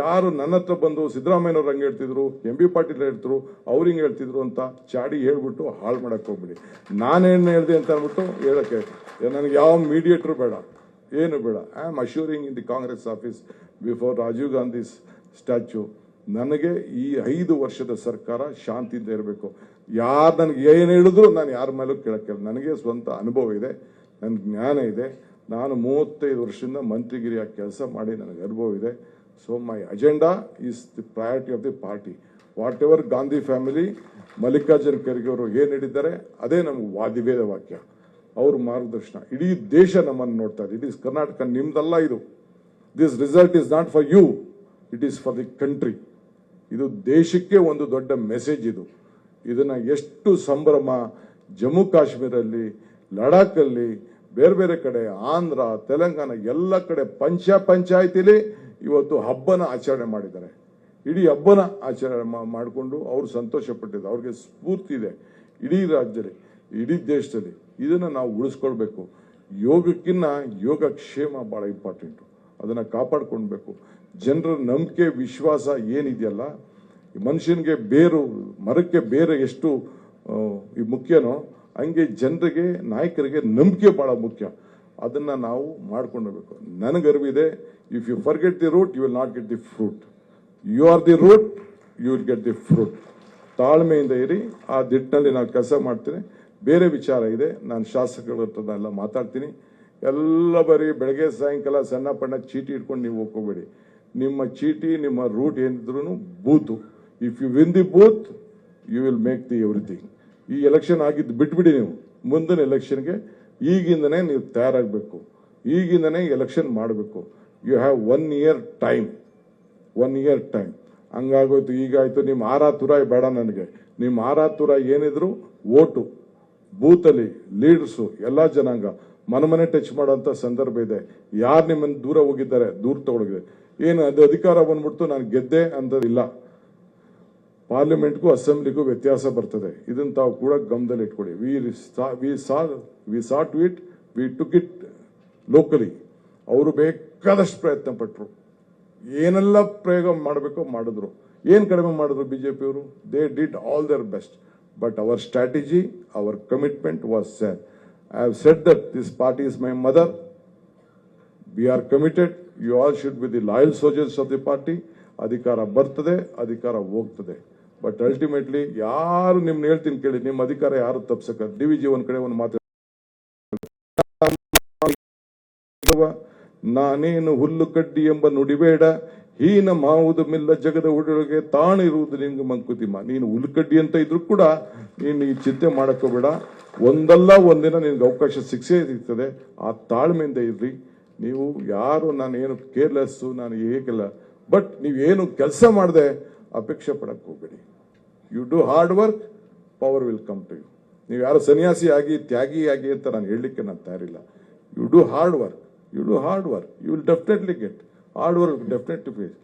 ಯಾರು ನನ್ನ ಹತ್ರ ಬಂದು ಸಿದ್ದರಾಮಯ್ಯನವ್ರು ಹಂಗೆ ಹೇಳ್ತಿದ್ರು, ಎಂ ಬಿ ಪಾಟೀಲ್ ಹೇಳ್ತಿದ್ರು, ಅವ್ರು ಹಿಂಗೆ ಹೇಳ್ತಿದ್ರು ಅಂತ ಚಾಡಿ ಹೇಳ್ಬಿಟ್ಟು ಹಾಳು ಮಾಡಕ್ಕೆ ಹೋಗ್ಬಿಡಿ. ನಾನೇನು ಹೇಳ್ದೆ ಅಂತ ಅಂದ್ಬಿಟ್ಟು ಹೇಳಕ್ಕೆ ನನಗೆ ಯಾವ ಮೀಡಿಯೇಟ್ರು ಬೇಡ, ಏನು ಬೇಡ. I am assuring in the Congress office before Rajiv Gandhi statue ನನಗೆ ಈ ಐದು ವರ್ಷದ ಸರ್ಕಾರ ಶಾಂತಿಯಿಂದ ಇರಬೇಕು. ಯಾರು ನನಗೆ ಏನು ಹೇಳಿದ್ರು ನಾನು ಯಾರ ಮೇಲೂ ಕೇಳಕ್ಕೆ ನನಗೆ ಸ್ವಂತ ಅನುಭವ ಇದೆ ನನ್ನ ಜ್ಞಾನ ಇದೆ. ನಾನು ಮೂವತ್ತೈದು ವರ್ಷದಿಂದ ಮಂತ್ರಿಗಿರಿಯಾಗಿ ಕೆಲಸ ಮಾಡಿ, ನನಗೆ ಅನುಭವ ಇದೆ. So my agenda is the priority of the party whatever Gandhi family Mallikarjun Kharge ಅವರು ಏನು ಹೇಳಿದ್ದಾರೆ, ಅದೇ ನಮ್ಗೆ ವಾದಿವೇದ ವಾಕ್ಯ. ಅವ್ರ ಮಾರ್ಗದರ್ಶನ. ಇಡೀ ದೇಶ ನಮ್ಮನ್ನು ನೋಡ್ತಾ ಇದೆ. ಇಟ್ ಈಸ್ ಕರ್ನಾಟಕ ನಿಮ್ದಲ್ಲ ಇದು. This result is not for you it is for the country ಇದು ದೇಶಕ್ಕೆ ಒಂದು ದೊಡ್ಡ ಮೆಸೇಜ್ ಇದು. ಇದನ್ನ ಎಷ್ಟು ಸಂಭ್ರಮ, ಜಮ್ಮು ಕಾಶ್ಮೀರಲ್ಲಿ ಲಡಾಖಲ್ಲಿ ಬೇರೆ ಬೇರೆ ಕಡೆ, ಆಂಧ್ರ, ತೆಲಂಗಾಣ, ಎಲ್ಲ ಕಡೆ ಪಂಚ ಪಂಚಾಯತಿಲಿ ಇವತ್ತು ಹಬ್ಬನ ಆಚರಣೆ ಮಾಡಿದ್ದಾರೆ. ಇಡೀ ಹಬ್ಬನ ಆಚರಣೆ ಮಾಡಿಕೊಂಡು ಅವರು ಸಂತೋಷ ಪಟ್ಟಿದ್ದಾರೆ ಅವ್ರಿಗೆ ಸ್ಫೂರ್ತಿ ಇದೆ ಇಡೀ ರಾಜ್ಯದಲ್ಲಿ, ಇಡೀ ದೇಶದಲ್ಲಿ. ಇದನ್ನು ನಾವು ಉಳಿಸ್ಕೊಳ್ಬೇಕು. ಯೋಗಕ್ಕಿನ್ನ ಯೋಗಕ್ಷೇಮ ಭಾಳ ಇಂಪಾರ್ಟೆಂಟು ಅದನ್ನು ಕಾಪಾಡ್ಕೊಳ್ಬೇಕು. ಜನರ ನಂಬಿಕೆ, ವಿಶ್ವಾಸ ಏನಿದೆಯಲ್ಲ ಮನುಷ್ಯನಿಗೆ ಬೇರು, ಮರಕ್ಕೆ ಬೇರೆ ಎಷ್ಟು ಈ ಮುಖ್ಯನೋ, ಹಂಗೆ ಜನರಿಗೆ, ನಾಯಕರಿಗೆ ನಂಬಿಕೆ ಭಾಳ ಮುಖ್ಯ. ಅದನ್ನ ನಾವು ಮಾಡ್ಕೊಂಡೋಗ್ಬೇಕು ನನಗೆ ಅರಿವಿದೆ if you forget the root you will not get the fruit you are the root you will get the fruit ತಾಳ್ಮೆಯಿಂದ ಇರಿ, ಆ ದಿಟ್ಟಿನಲ್ಲಿ ನಾನು ಕೆಲಸ ಮಾಡ್ತೀನಿ. ಬೇರೆ ವಿಚಾರ ಇದೆ, ನಾನು ಶಾಸಕರ ಹತ್ರ ಎಲ್ಲ ಮಾತಾಡ್ತೀನಿ. ಎಲ್ಲ ಬರೀ ಬೆಳಗ್ಗೆ ಸಾಯಂಕಾಲ ಸಣ್ಣ ಪಣ್ಣ ಚೀಟಿ ಇಟ್ಕೊಂಡು ನೀವು ಹೋಗ್ಕೋಬೇಡಿ. ನಿಮ್ಮ ಚೀಟಿ, ನಿಮ್ಮ ರೂಟ್ ಏನಿದ್ರು booth. If you win the booth you will make the everything ಈ ಎಲೆಕ್ಷನ್ ಆಗಿದ್ದು ಬಿಟ್ಬಿಡಿ ನೀವು. ಮುಂದಿನ ಎಲೆಕ್ಷನ್ಗೆ ಈಗಿಂದನೇ ನೀವು ತಯಾರಾಗಬೇಕು. ಈಗಿಂದನೇ ಎಲೆಕ್ಷನ್ ಮಾಡಬೇಕು. You have one year time one year time ಹಂಗಾಗೋಯ್ತು, ಈಗಾಯ್ತು, ನಿಮ್ಮ ಆರಾತುರ ಬೇಡ ನನಗೆ. ನಿಮ್ಮ ಆರಾತುರ ಏನಿದ್ರು ಓಟು, ಬೂತಲ್ಲಿ, ಲೀಡರ್ಸು, ಎಲ್ಲ ಜನಾಂಗ. ಮನಮನೆ ಮನೆ ಟಚ್ ಮಾಡೋಂಥ ಸಂದರ್ಭ ಇದೆ. ಯಾರು ನಿಮ್ಮನ್ನು ದೂರ ಹೋಗಿದ್ದಾರೆ, ದೂರ ತಗೊಳಗಿದೆ ಏನು ಅದು ಅಧಿಕಾರ ಬಂದ್ಬಿಡ್ತು, ನಾನು ಗೆದ್ದೆ ಅಂತದಿಲ್ಲ. ಪಾರ್ಲಿಮೆಂಟ್ಗೂ ಅಸೆಂಬ್ಲಿಗೂ ವ್ಯತ್ಯಾಸ ಬರ್ತದೆ. ಇದನ್ನು ತಾವು ಕೂಡ ಗಮನದಲ್ಲಿ ಇಟ್ಕೊಳ್ಳಿ. We saw sought it we took it locally ಅವರು ಬೇಕಾದಷ್ಟು ಪ್ರಯತ್ನ ಪಟ್ಟರು ಏನೆಲ್ಲ ಪ್ರಯೋಗ ಮಾಡಬೇಕೋ ಮಾಡಿದ್ರು. ಏನು ಕಡಿಮೆ ಮಾಡಿದ್ರು ಬಿಜೆಪಿಯವರು? They did all their best but our strategy our commitment was sir I have said that this party is my mother we are committed you all should be the loyal soldiers of the party ಅಧಿಕಾರ ಬರ್ತದೆ ಅಧಿಕಾರ ಹೋಗ್ತದೆ but ultimately ಯಾರು ನಿಮ್ನ ಹೇಳ್ತೀನಿ ಕೇಳಿ, ನಿಮ್ಮ ಅಧಿಕಾರ ಯಾರು ತಪ್ಸಕ ಡಿ ವಿ ಜಿ ಒಂದ್ ಕಡೆ ಒಂದು ಮಾತು ನಾನೇನು ಹುಲ್ಲು ಕಡ್ಡಿ ಎಂಬ ನುಡಿಬೇಡ ಹೀನ ಮಾವುದು ಮಿಲ್ಲ ಜಗದ ಉಡೊಳಗೆ ತಾಣಿರುವುದು ನಿಮ್ಗೆ ಮಂಕುತಿಮ್ಮ. ನೀನು ಹುಲ್ಲು ಕಡ್ಡಿ ಅಂತ ಇದ್ರು ಕೂಡ ನೀನು ಈ ಚಿಂತೆ ಮಾಡಕ್ಕೋಬೇಡ ಒಂದಲ್ಲ ಒಂದಿನ ನಿನ್ಗೆ ಅವಕಾಶ ಸಿಕ್ಸೇ ಸಿಗ್ತದೆ. ಆ ತಾಳ್ಮೆಯಿಂದ ಇರ್ರಿ. ನೀವು ಯಾರು, ನಾನು ಏನು ಕೇರ್ಲೆಸ್ಸು ನಾನು ಹೇಗಿಲ್ಲ ಬಟ್ ನೀವೇನು ಕೆಲಸ ಮಾಡದೆ ಅಪೇಕ್ಷೆ ಪಡಕ್ಕೆ ಹೋಗ್ಬೇಡಿ. You do hard work power will come to you ನೀವು ಯಾರು ಸನ್ಯಾಸಿ ಆಗಿ, ತ್ಯಾಗಿ ಆಗಿ ಅಂತ ನಾನು ಹೇಳಲಿಕ್ಕೆ ನಾನು ತಯಾರಿಲ್ಲ. You do hard work you do hard work you will definitely get hard work definitely face